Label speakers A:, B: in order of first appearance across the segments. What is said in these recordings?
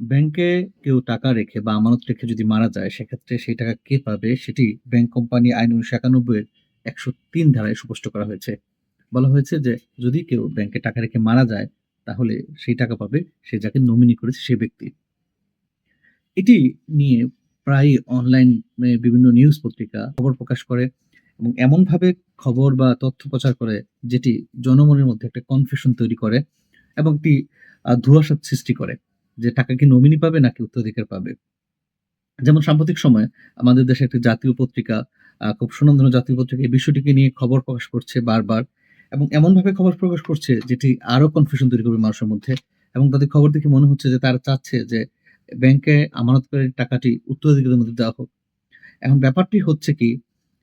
A: ব্যাংকে কেউ টাকা রেখে বা আমানত রেখে যদি মারা যায় সেক্ষেত্রে সেই টাকা কে পাবে? সেটি ব্যাংক কোম্পানি আইন উনিশশো একানব্বই এর একশো তিন ধারায় সুস্পষ্ট করা হয়েছে। বলা হয়েছে যে যদি কেউ ব্যাংকে টাকা রেখে মারা যায় তাহলে সেই টাকা পাবে সে যাকে নমিনি করেছে সে ব্যক্তি। এটি নিয়ে প্রায় অনলাইন বিভিন্ন নিউজ পত্রিকা খবর প্রকাশ করে এবং এমনভাবে খবর বা তথ্য প্রচার করে যেটি জনমনের মধ্যে একটা কনফিউশন তৈরি করে এবং একটি আহ, ধোঁয়াশা সৃষ্টি করে। যে টাকা কি নমিনি পাবে নাকি উত্তরাধিকার পাবে? যেমন সাম্প্রতিক সময়ে আমাদের দেশে একটি জাতীয় পত্রিকা খুব সুনন্দন জাতীয় পত্রিকা এই বিষয়টিকে নিয়ে খবর প্রকাশ করছে বারবার এবং এমনভাবে খবর প্রকাশ করছে যেটি আরও কনফিউশন তৈরি করবে মানুষের মধ্যে এবং তাদের খবর দেখে মনে হচ্ছে যে তারা চাচ্ছে যে ব্যাংকে আমানতকারীর টাকাটি উত্তরাধিকারের মধ্যে দেওয়া হোক। এখন ব্যাপারটি হচ্ছে কি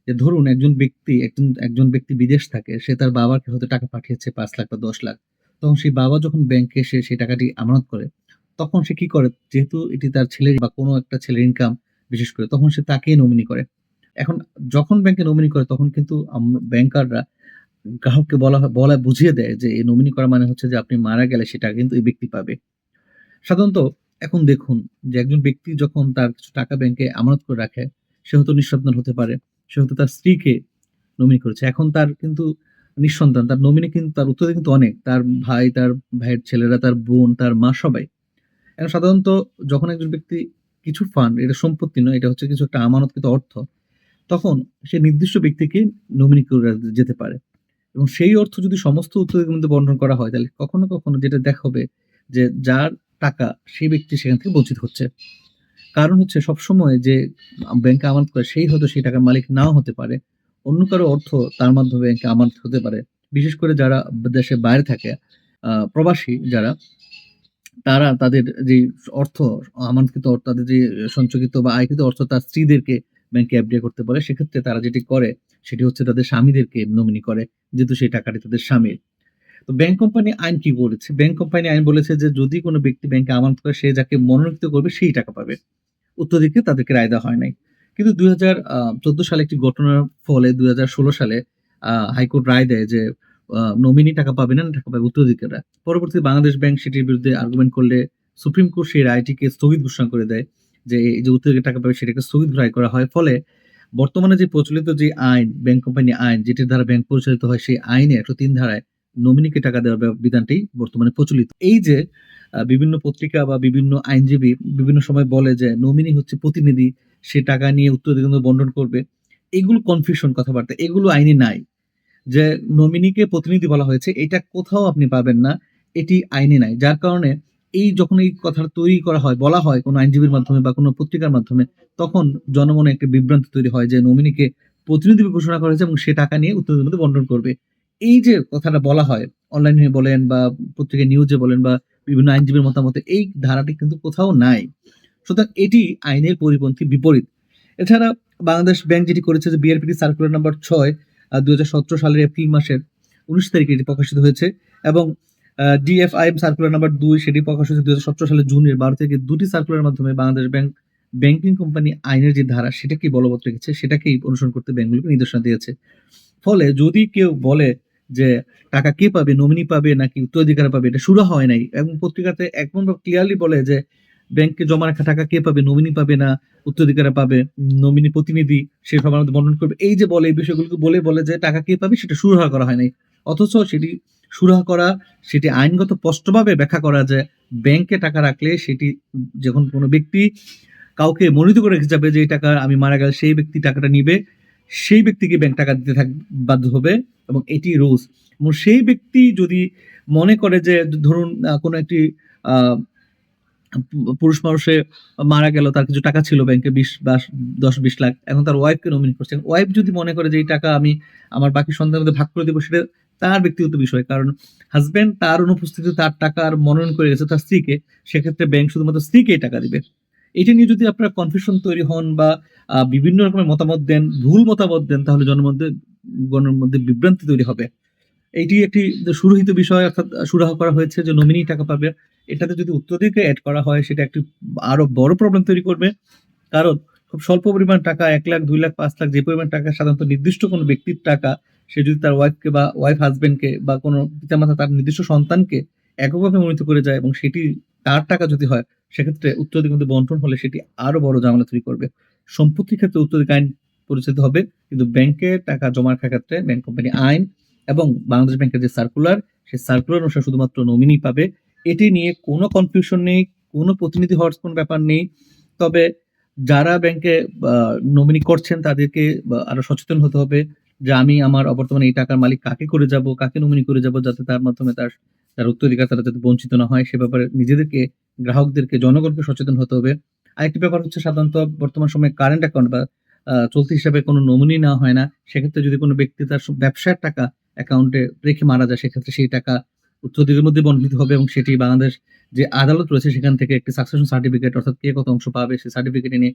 A: যে ধরুন একজন ব্যক্তি, একজন একজন ব্যক্তি বিদেশ থাকে, সে তার বাবাকে হয়তো টাকা পাঠিয়েছে পাঁচ লাখ বা দশ লাখ। তখন সেই বাবা যখন ব্যাংকে এসে সেই টাকাটি আমানত করে তখন সে কি করে? যেহেতু এটি তার ছেলের বা কোনো একটা ছেলের ইনকাম বিশেষ করে, তখন সে তাকেই নমিনি করে। এখন যখন ব্যাংকে নমিনি করে, তখন কিন্তু ব্যাংকাররা গ্রাহককে বলা বলা, বুঝিয়ে দেয় যে এই নমিনি করা মানে হচ্ছে যে আপনি মারা গেলে সেটা কিন্তু এই ব্যক্তি পাবে। সাধারণত এখন দেখুন যে একজন ব্যক্তি যখন তার কিছু টাকা ব্যাংকে আমানত করে রাখে, সে হয়তো নিঃসন্তান হতে পারে, সে হয়তো তার স্ত্রীকে নমিনি করেছে। এখন তার কিন্তু নিঃসন্তান, তার নমিনি কিন্তু, তার উত্তরে কিন্তু অনেক, তার ভাই, তার ভাইয়ের ছেলেরা, তার বোন, তার মা সবাই। এখন সাধারণত যখন একজন ব্যক্তি কিছু ফান্ড এটা সম্পত্তি নয়, এটা হচ্ছে কিছু একটা আমানতকৃত অর্থ, তখন সে নির্দিষ্ট ব্যক্তিকে নমিনি করে যেতে পারে। এবং সেই অর্থ যদি সমস্ত উত্তরের মধ্যে বন্টন করা হয়, তাহলে কখনো কখনো যেটা দেখা হবে যে যার টাকা সেই ব্যক্তি সেখান থেকে বঞ্চিত হচ্ছে। কারণ হচ্ছে সবসময় যে ব্যাংকে আমানত করে, সেই হয়তো সেই টাকার মালিক নাও হতে পারে। অন্য কারও অর্থ তার মাধ্যমে ব্যাংকে আমানত হতে পারে। বিশেষ করে যারা দেশের বাইরে থাকে প্রবাসী যারা তারা তাদের যে অর্থ, আমানতকৃত অর্থ, তাদের যে সঞ্চয়কৃত বা আয়কৃত অর্থ তার স্ত্রীদেরকে ব্যাংকে অ্যাপ্লাই করতে পারে সেক্ষেত্রে তারা যেটি করে, সেটি হচ্ছে তাদের স্বামীদেরকে নমিনি করে, যেহেতু সেই টাকাটি তাদের স্বামীর। তো ব্যাংক কোম্পানি আইন কি বলেছে? ব্যাংক কোম্পানি আইন বলেছে যে যদি কোনো ব্যক্তি ব্যাংকে আমানত করে, সে যাকে মনোনীত করবে, সেই টাকা পাবে। উত্তর দিকে তাদেরকে রায় দেওয়া হয় নাই। কিন্তু দুই হাজার চোদ্দ সালে একটি ঘটনার ফলে দুই হাজার ষোলো সালে হাইকোর্ট রায় দেয় যে নমিনি টাকা পাবে না টাকা পাবে উত্তরাধিকাররা পরবর্তীতে বাংলাদেশ ব্যাংক সেটির বিরুদ্ধে আর্গুমেন্ট করলে সুপ্রিম কোর্ট সেই রায়টিকে স্থগিত ঘোষণা করে দেয় যে এই যে উত্তরাধিকার টাকা পাবে সেটাকে স্থগিত রায় করা হয়। ফলে বর্তমানে যে প্রচলিত যে আইন, ব্যাংক কোম্পানি আইন, যেটির দ্বারা ব্যাংক পরিচালিত হয়, সেই আইনে একশো তিন ধারায় নমিনিকে টাকা দেওয়ার বিধানটি বর্তমানে প্রচলিত। এই যে বিভিন্ন পত্রিকা বা বিভিন্ন আইনজীবী বিভিন্ন সময় বলে যে নমিনি হচ্ছে প্রতিনিধি, সে টাকা নিয়ে উত্তরাধিকার বন্টন করবে, এগুলো কনফিউশন কথাবার্তা, এগুলো আইনে নাই। যে নমিনিকে প্রতিনিধি বলা হয়েছে, এটা কোথাও আপনি পাবেন না, এটি আইনে নাই। যার কারণে এই যখন এই কথাটা তৈরি করা হয়, বলা হয় কোনো আইনজীবীর মাধ্যমে বা কোনো পত্রিকার মাধ্যমে, তখন জনমনে একটা বিভ্রান্তি তৈরি হয় যে নমিনিকে প্রতিনিধি ঘোষণা করা হয়েছে এবং সে টাকা নিয়ে উত্তরের মধ্যে বন্টন করবে। এই যে কথাটা বলা হয়, অনলাইনে বলেন বা পত্রিকায় নিউজে বলেন বা বিভিন্ন আইনজীবীর মতামতে, এই ধারাটি কিন্তু কোথাও নাই। সুতরাং এটি আইনের পরিপন্থী বিপরীত। এছাড়া বাংলাদেশ ব্যাংক যেটি করেছে যে বিআরপিটি সার্কুলার নাম্বার ছয় দুই হাজার সতেরো সালের এপ্রিল মাসের উনিশ তারিখে এটি প্রকাশিত হয়েছে এবং ডিএফআইএম সার্কুলার নাম্বার দুই সেটি প্রকাশ হয়েছে দুই হাজার সতেরো সালের জুনের বারো থেকে দুটি সার্কুলার মাধ্যমে বাংলাদেশ ব্যাংক ব্যাংকিং কোম্পানি আইনের যে ধারা সেটাকেই বলবৎ রেখেছে, সেটাকেই অনুসরণ করতে ব্যাংকগুলোকে নির্দেশনা দিয়েছে। ফলে যদি কেউ বলে যে টাকা কে পাবে নমিনি পাবে নাকি উত্তরাধিকার পাবে, এটা শুরু হয় নাই এবং পত্রিকাতে একদম ক্লিয়ারলি বলে যে ব্যাংকে জমা রাখা টাকা কে পাবে? নমিনি পাবে না? উত্তরাধিকার পাবে। নমিনি প্রতিনিধি সে সবার মধ্যে বন্টন করবে। এই যে বলে, এই বিষয়গুলোকে বলে বলে যে টাকা কে পাবে সেটা সুরাহা করা হয় নাই। অথচ সেটি সুরাহা করা, সেটি আইনগত স্পষ্টভাবে ব্যাখ্যা করা যে ব্যাংকে টাকা রাখলে সেটি যখন কোনো ব্যক্তি কাউকে মনোনীত করে রেখে যাবে যে এই টাকা আমি মারা গেলে সেই ব্যক্তি টাকাটা নিবে, সেই ব্যক্তিকে ব্যাংক টাকা দিতে থাক, বাধ্য হবে এবং এটি রুলস। এবং সেই ব্যক্তি যদি মনে করে যে ধরুন কোনো একটি পুরুষ মানুষে মারা গেল, তার কিছু টাকা ছিল ব্যাংকে বিশ বা দশ, বিশ লাখ। এখন তার ওয়াইফকে নমিনি করছে। ওয়াইফ যদি মনে করে যে এই টাকা আমি আমার বাকি সন্তানের মধ্যে ভাগ করে দেবো, সেটা তার ব্যক্তিগত বিষয়। কারণ হাজবেন্ড তার অনুপস্থিতিতে তার টাকার মনোনয়ন করে গেছে তার স্ত্রীকে, সেক্ষেত্রে ব্যাংক শুধুমাত্র স্ত্রীকে টাকা দিবে। এটা নিয়ে যদি আপনার কনফিউশন তৈরি হন বা বিভিন্ন রকমের মতামত দেন, ভুল মতামত দেন, তাহলে জনমধ্যে গণের মধ্যে বিভ্রান্তি তৈরি হবে। এইটি একটি সুরহিত বিষয়, অর্থাৎ সুরাহ করা হয়েছে যে নমিনি টাকা পাবে এটাতে যদি উত্তরাধিকার অ্যাড করা হয়, সেটা একটি আরও বড় প্রবলেম তৈরি করবে কারণ খুব স্বল্প পরিমাণ টাকা, এক লাখ, দুই লাখ, পাঁচ লাখ, যে পরিমাণ টাকা সাধারণত নির্দিষ্ট কোনো ব্যক্তির টাকা, সে যদি তার ওয়াইফকে বা ওয়াইফ হাজবেন্ডকে বা কোনো পিতামাতা তার নির্দিষ্ট সন্তানকে এককভাবে মনোনীত করে যায় এবং সেটি তার টাকা যদি হয়, সেক্ষেত্রে উত্তরাধিকার বন্টন হলে সেটি আরও বড় ঝামেলা তৈরি করবে। সম্পত্তির ক্ষেত্রে উত্তরাধিকার আইন পরিচালিত হবে। কিন্তু ব্যাংকে টাকা জমা রাখার ক্ষেত্রে ব্যাংক কোম্পানি আইন এবং বাংলাদেশ ব্যাংকের যে সার্কুলার, সেই সার্কুলার অনুসারে শুধুমাত্র নমিনি পাবে। এটি নিয়ে কোনো কনফিউশন নেই, কোনো প্রতিনিধি হওয়ার কোনো ব্যাপার নেই। তবে যারা ব্যাংকে নমিনি করছেন তাদেরকে আরও সচেতন হতে হবে যে আমি আমার অবর্তমানে এই টাকার মালিক কাকে করে যাব, কাকে নমিনি করে যাব যাতে তার মাধ্যমে তার, তার উত্তরাধিকার তারা যাতে বঞ্চিত না হয় সে ব্যাপারে নিজেদেরকে, গ্রাহকদেরকে, জনগণকে সচেতন হতে হবে। আরেকটি ব্যাপার হচ্ছে সাধারণত বর্তমান সময়ে কারেন্ট অ্যাকাউন্ট বা চলতি হিসাবে কোনো নমিনি নেওয়া হয় না। সেক্ষেত্রে যদি কোনো ব্যক্তি তার ব্যবসার টাকা অ্যাকাউন্টে রেখে মারা যায় সেক্ষেত্রে সেই টাকা উত্তরাধিকারের মধ্যে বন্টিত হবে এবং সেটি বাংলাদেশ যে আদালত রয়েছে সেখান থেকে একটি সাকসেশন সার্টিফিকেট অর্থাৎ কে কত অংশ পাবে সেই সার্টিফিকেট এনে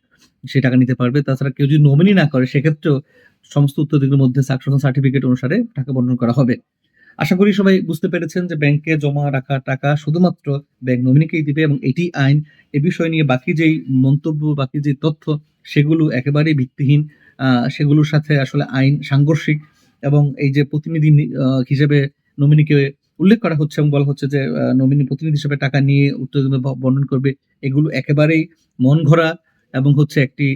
A: সে টাকা নিতে পারবে। তাছাড়া কেউ যদি নমিনি না করে সেক্ষেত্রেও সমস্ত উত্তরাধিকারের মধ্যে সাকসেশন সার্টিফিকেট অনুসারে টাকা বন্টন করা হবে। আশা করি সবাই বুঝতে পেরেছেন যে ব্যাংকে জমা রাখা টাকা শুধুমাত্র ব্যাংক নমিনিকেই দিবে এবং এটি আইন। এ বিষয় নিয়ে বাকি যেই মন্তব্য, বাকি যে তথ্য সেগুলো একেবারেই ভিত্তিহীন। সেগুলোর সাথে আসলে আইন সাংঘর্ষিক এবং এই যে প্রতিনিধি হিসেবে নমিনিকে উল্লেখ করা হচ্ছে এবং বলা হচ্ছে যে নমিনি প্রতিনিধি হিসেবে টাকা নিয়ে উত্তরাধিকার বর্ণন করবে। এগুলো একেবারেই মন ঘোরা এবং হচ্ছে একটি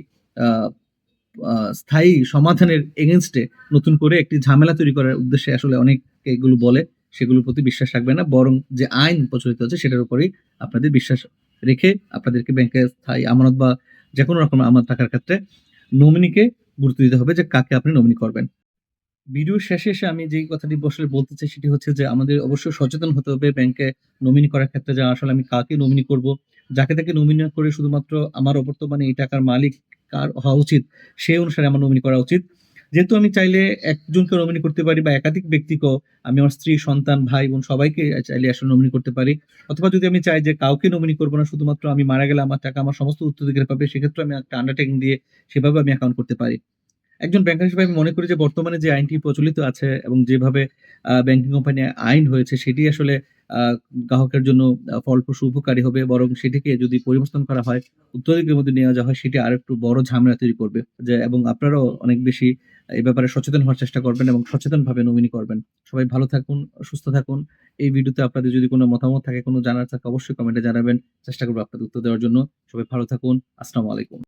A: স্থায়ী সমাধানের এগেনস্টে নতুন করে একটি ঝামেলা তৈরি করার উদ্দেশ্যে আসলে অনেকে এগুলো বলে। সেগুলোর প্রতি বিশ্বাস রাখবে না। বরং যে আইন প্রচলিত আছে সেটার উপরেই আপনাদের বিশ্বাস রেখে আপনাদেরকে ব্যাংকে স্থায়ী আমানত বা যে কোনো রকম আমানত রাখার ক্ষেত্রে নমিনিকে গুরুত্ব দিতে হবে যে কাকে আপনি নমিনি করবেন। ভিডিওর শেষে এসে আমি যেই কথাটি আসলে বলতে চাই সেটি হচ্ছে যে আমাদের অবশ্যই সচেতন হতে হবে ব্যাংকে নমিনি করার ক্ষেত্রে যে আসলে আমি কাকে নমিনি করব। যাকে তাকে নমিনি করে শুধুমাত্র আমার অবর্তমানে এই টাকার মালিক কার হওয়া উচিত সে অনুসারে আমার নমিনি করা উচিত। যেহেতু আমি চাইলে একজনকে নমিনি করতে পারি বা একাধিক ব্যক্তিকেও আমি আমার স্ত্রী, সন্তান, ভাই-বোন সবাইকে চাইলে আসলে নমিনি করতে পারি। অথবা যদি আমি চাই যে কাউকে নমিনি করব না শুধুমাত্র আমি মারা গেলে আমার টাকা আমার সমস্ত উত্তরাধিকার পাবে সেক্ষেত্রে আমি একটা আন্ডারটেকিং দিয়ে সেভাবে আমি অ্যাকাউন্ট করতে পারি। একজন ব্যাংকার হিসেবে আমি মনে করি যে বর্তমানে যে আইনটি প্রচলিত আছে এবং যেভাবে ব্যাংকিং কোম্পানি আইন হয়েছে সেটি আসলে গ্রাহকের জন্য ফলপ্রসূ উপকারী হবে। বরং সেটিকে যদি পরিবর্তন করা হয়, উত্তরাধিকারের মধ্যে নেওয়া যাওয়া হয় সেটি আর একটু বড় ঝামেলা তৈরি করবে। যে এবং আপনারাও অনেক বেশি এই ব্যাপারে সচেতন হওয়ার চেষ্টা করবেন এবং সচেতনভাবে নমিনি করবেন। সবাই ভালো থাকুন, সুস্থ থাকুন। এই ভিডিওতে আপনাদের যদি কোনো মতামত থাকে, কোনো জানার থাকে অবশ্যই কমেন্টে জানাবেন। চেষ্টা করব আপনাদের উত্তর দেওয়ার জন্য। সবাই ভালো থাকুন। আসসালামু আলাইকুম।